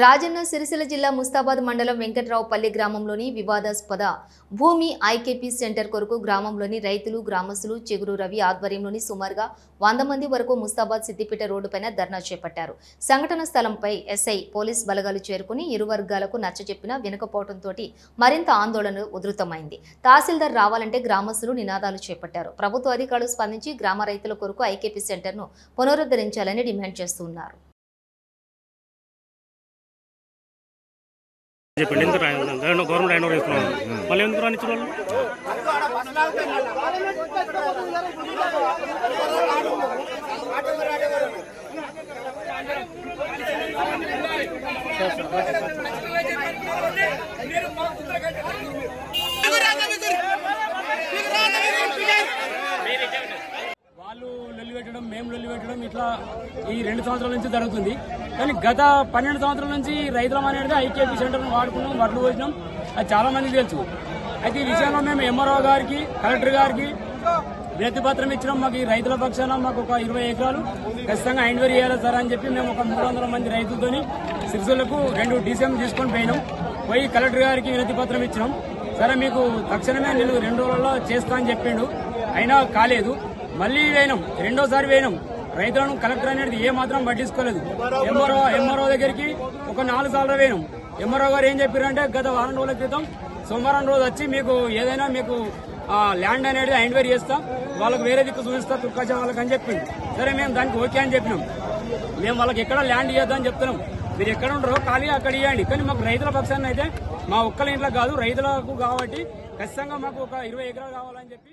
రాజన్న సిరిసిల్ల జిల్లా ముస్తాబాద్ మండలం వెంకట్రావుపల్లి గ్రామంలోని వివాదాస్పద భూమి ఐకేపీ సెంటర్ కొరకు గ్రామంలోని రైతులు గ్రామస్తులు చెగురు రవి ఆధ్వర్యంలోని సుమారుగా వంద మంది వరకు ముస్తాబాద్ సిద్దిపేట రోడ్డుపైన ధర్నా చేపట్టారు. సంఘటన స్థలంపై ఎస్ఐ పోలీస్ బలగాలు చేరుకుని ఇరు వర్గాలకు నచ్చజెప్పినా వినకపోవడంతో మరింత ఆందోళన ఉధృతమైంది. తహసీల్దార్ రావాలంటే గ్రామస్తులు నినాదాలు చేపట్టారు. ప్రభుత్వ అధికారులు స్పందించి గ్రామ రైతుల కొరకు ఐకేపీ సెంటర్ను పునరుద్ధరించాలని డిమాండ్ చేస్తున్నారు. చెప్పండి. ఎందుకు రాయను గవర్నమెంట్ హ్యాండ్ ఓవర్ చేసుకున్నాను మళ్ళీ ఎందుకు రానిచ్చిన వాళ్ళు? వాళ్ళు లొల్లి పెట్టడం మేము లొల్లి ఇట్లా ఈ రెండు సంవత్సరాల నుంచి జరుగుతుంది. కానీ గత పన్నెండు సంవత్సరాల నుంచి రైతులం అనేది ఐకేపీ సెంటర్ను వాడుకున్నాం వడ్లు పోసినాం. అది చాలా మంది తెలుసు. అయితే ఈ విషయంలో మేము ఎంఆర్ఓ గారికి కలెక్టర్ గారికి వినతి పత్రం ఇచ్చినాం. మాకు ఈ రైతుల పక్షాన మాకు ఒక ఇరవై ఎకరాలు ఖచ్చితంగా ఎంక్వైరీ చేయాలి సార్ అని చెప్పి మేము ఒక మూడు వందల మంది రైతులతోని సిరిసులకు రెండు డిసిఎం తీసుకొని పోయినాం. పోయి కలెక్టర్ గారికి వినతి పత్రం ఇచ్చినాం. సరే మీకు తక్షణమే నేను రెండు రోజుల్లో చేస్తా అని చెప్పిండు. అయినా కాలేదు. మళ్ళీ వేయనం. రెండోసారి వేయనం. రైతులను కలెక్టర్ అనేది ఏ మాత్రం పట్టించుకోలేదు. ఎంఆర్ఓ ఎంఆర్ఓ దగ్గరికి ఒక నాలుగు సార్లు వేయను ఎంఆర్ఓ గారు ఏం చెప్పారంటే గత వారం రోజుల క్రితం సోమవారం రోజు వచ్చి మీకు ఏదైనా మీకు ల్యాండ్ అనేది ఎంక్వైరీ చేస్తాం వాళ్ళకి వేరే దిక్కు చూపిస్తా తుర్కాచా వాళ్ళకి అని చెప్పింది సరే మేము దానికి ఓకే అని చెప్పినాం. మేము వాళ్ళకి ఎక్కడ ల్యాండ్ ఇవ్వద్దని చెప్తున్నాం. మీరు ఎక్కడ ఉండరో ఖాళీ అక్కడ ఇవ్వండి కానీ మాకు రైతుల పక్షాన్ని అయితే మా ఒక్కల ఇంట్లో కాదు రైతులకు కాబట్టి ఖచ్చితంగా మాకు ఒక ఇరవై ఎకరాలు కావాలని చెప్పి